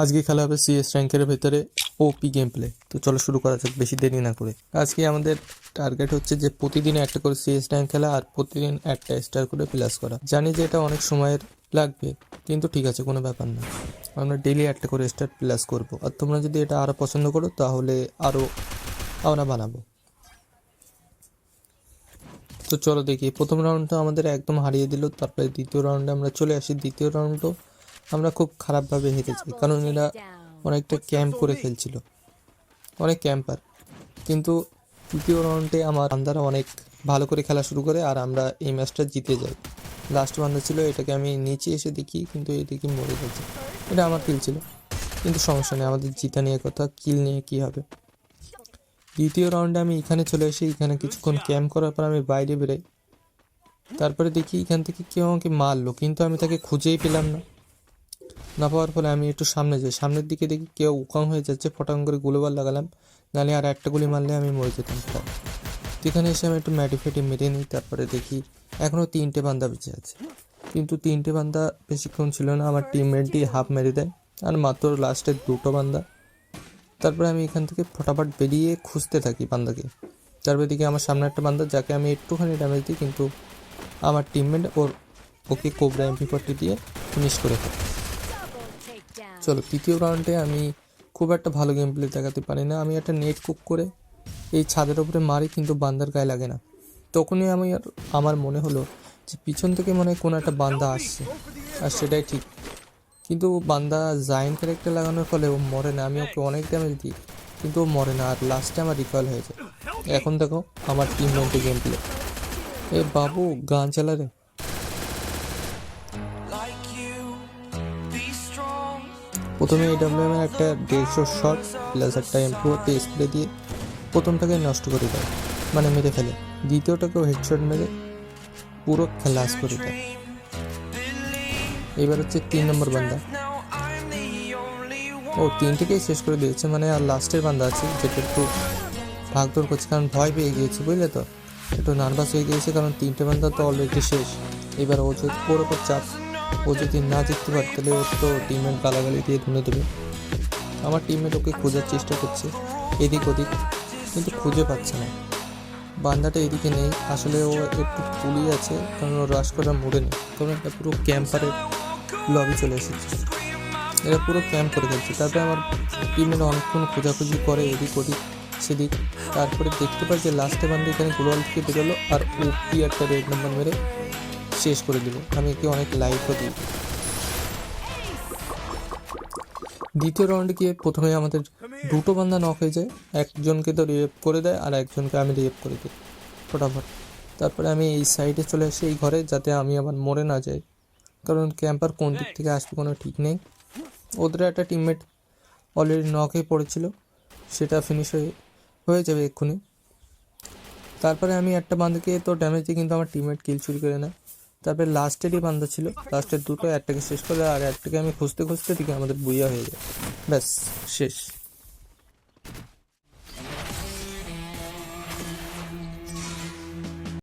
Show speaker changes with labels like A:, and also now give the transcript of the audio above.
A: আজকে খেলা হবে সিএস র্যাঙ্কের ভেতরে ওপি গেম প্লে তো চলো শুরু করা যাক, বেশি দেরি না করে। আজকে আমাদের টার্গেট হচ্ছে যে প্রতিদিন একটা করে সিএস র্যাঙ্ক খেলা আর প্রতিদিন একটা স্টার করে প্লাস করা। জানি যে এটা অনেক সময়ের লাগবে, কিন্তু ঠিক আছে, কোনো ব্যাপার না। আমরা ডেলি একটা করে স্টার প্লাস করব। আর তোমরা যদি এটা আরও পছন্দ করো, তাহলে আরও আমরা বানাবো। তো চলো দেখি, প্রথম রাউন্ডটা আমাদের একদম হারিয়ে দিল, তারপরে দ্বিতীয় রাউন্ডে আমরা চলে আসি। দ্বিতীয় রাউন্ডও আমরা খুব খারাপভাবে হেরেছি কারণ এরা অনেকটা ক্যাম্প করে খেলছিল। অনেক ক্যাম্পার। কিন্তু তৃতীয় রাউন্ডে আমার বান্দারা অনেক ভালো করে খেলা শুরু করে আর আমরা এই ম্যাচটা জিতে যাই। লাস্ট বান্দা ছিল, এটাকে আমি নিচে এসে দেখি, কিন্তু এদিকে মরে গেছে। এটা আমার কিল ছিল। কিন্তু সমস্যা নেই, আমাদের জিতা নিয়ে কথা কিল নিয়ে কি হবে? দ্বিতীয় রাউন্ডে আমি এখানে চলে এসে, এখানে কিছুক্ষণ ক্যাম্প করার পর আমি বাইরে বেরোই। তারপরে দেখি এখান থেকে কেউ আমাকে মারলো, কিন্তু আমি তাকে খুঁজেই পেলাম না। না পাওয়ার ফলে আমি একটু সামনে যাই। সামনের দিকে দেখি কেউ উকাম হয়ে যাচ্ছে, ফটাং করে গুলোবার লাগালাম। নাহলে আর একটা গুলি মারলে আমি মরে যেতাম। সেখানে এসে আমি একটু ম্যাটি ফেটি মেরে নিই, তারপরে দেখি এখনও তিনটে বান্দা বেঁচে আছে। কিন্তু তিনটে বান্দা বেশিক্ষণ ছিল না, আমার টিমমেটই হাফ মেরে দেয়, আর মাত্র লাস্টের দুটো বান্দা। তারপরে আমি এখান থেকে ফটাফট বেরিয়ে খুঁজতে থাকি বান্দাকে। তারপরে দিকে আমার সামনে একটা বান্দা, যাকে আমি একটুখানি ড্যামেজ দিই, কিন্তু আমার টিমমেট ওর, ওকে কোবরা এমপি ফোরটি দিয়ে ফিনিশ করে ফেলে। চলো, তৃতীয় রাউন্ডে আমি খুব একটা ভালো গেম প্লে দেখাতে পারি না। আমি একটা নেট কুক করে এই ছাদের ওপরে মারি, কিন্তু বান্দার গায়ে লাগে না। তখনই আমি আর আমার মনে হলো যে পিছন থেকে মনে হয় কোনো একটা বান্দা আসছে, আর সেটাই ঠিক। কিন্তু বান্দা জাইন ক্যারেক্টার লাগানোর ফলে ও মরে না। আমি ওকে অনেক ড্যামেজ দিই কিন্তু ও মরে না, আর লাস্টে আমার রিকয়েল হয়ে যায় এখন দেখো, আমার টিম মেন্টে গেম প্লে এ বাবু, গান চালা রে। প্রথমে এডাব্লিউএম এর একটা দেড়শো শট প্লাস একটা এমপ্রুভতে স্প্রে দিয়ে প্রথমটাকে নষ্ট করে দেয় মানে মেরে ফেলে। দ্বিতীয়টাকেও হেডশট মেরে পুরো খেলাস করে দেয়। এবার হচ্ছে তিন নম্বর বান্দা। ও. তিনটেকেই শেষ করে দিয়েছে মানে আর লাস্টের বান্দা আছে, যেটা একটু ভাগদৌড় করছে, কারণ ভয় পেয়ে গিয়েছে, বুঝলে তো? একটু নার্ভাস হয়ে গিয়েছে, কারণ তিনটে বান্দা তো অলরেডি শেষ। এবার ও ওর ওপর চাপ ও যদি না জিততে পারে, তাহলে ওর তো টিমমেট গালাগালি দিয়ে ধুনে দেবে। আমার টিমমেট ওকে খোঁজার চেষ্টা করছে, এদিক ওদিক, কিন্তু খুঁজে পাচ্ছে না। বান্দাটা এদিকে নেই, আসলে ও একটু পুলি আছে, কারণ ও রাশ করা মোড়ে নেই। কারণ একটা পুরো ক্যাম্পারের লবি চলে এসেছে। এরা পুরো ক্যাম্প করে ফেলছে। তারপরে আমার টিমের অনেকক্ষণ খোঁজাখুঁজি করে, এদিক ওদিক, সেদিক। তারপরে দেখতে পাই যে লাস্টে বান্ধে এখানে গ্লোয়াল থেকে বেরোলো, আর ওপি একটা রেড নাম্বার মেরে শেষ করে দিল আমি একে অনেক লাইফও দিই। দ্বিতীয় রাউন্ডে গিয়ে প্রথমে আমাদের দুটো বান্দা নক হয়ে যায়। একজনকে তো রেপ করে দেয় আর একজনকে আমি রেপ করে দিই। ফটাফট। তারপরে আমি এই সাইডে চলে আসি এই ঘরে যাতে আমি আবার মরে না যাই। কারণ ক্যাম্পার কোন দিক থেকে আসবে কোনো ঠিক নেই। ওদের একটা টিমমেট অলরেডি নক পড়েছিল। সেটা ফিনিশ হয়ে হয়ে যাবে এক্ষুনি। তারপরে আমি একটা বান্দাকে তো ড্যামেজ দিই কিন্তু আমার টিমমেট কিল চুরি করে নেয়। তারপরে লাস্টেরই বান্ধা ছিল। লাস্টের দুটো একটাকে শেষ করলে আর একটাকে আমি খুঁজতে খুঁজতে দিকে আমাদের বইয়া হয়ে যায়। ব্যাস, শেষ।